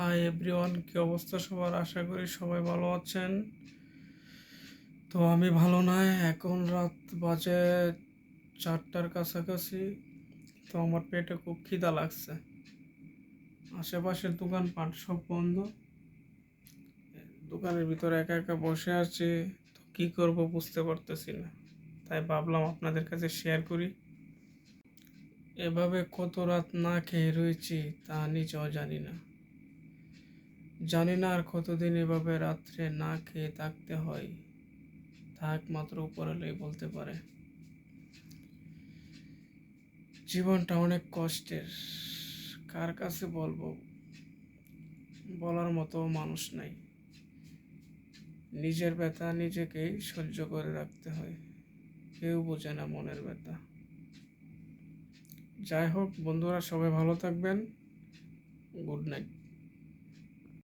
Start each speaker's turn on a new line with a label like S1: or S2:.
S1: Hi everyone কি অবস্থা সবার? আশা করি সবাই ভালো আছেন। তো আমি ভালো নাই, এখন রাত বাজে চারটার কাছাকাছি। তো আমার পেটে খুব খিদা লাগছে। আশেপাশের দোকানপাট সব বন্ধ। দোকানের ভিতরে একা একা বসে আছি। তো কী করব বুঝতে পারতেছি না। তাই ভাবলাম আপনাদের কাছে শেয়ার করি। এভাবে কত রাত না খেয়ে রয়েছি তা নিজেও জানি না। জানি না আর কতদিন এভাবে রাত্রে না খেয়ে থাকতে হয়। তা একমাত্র উপরেলেই বলতে পারে। জীবনটা অনেক কষ্টের। কার কাছে বলব? বলার মতো মানুষ নাই। নিজের ব্যথা নিজেকেই সহ্য করে রাখতে হয়। কেউ বোঝে না মনের ব্যথা। যাই হোক, বন্ধুরা সবাই ভালো থাকবেন। Good night.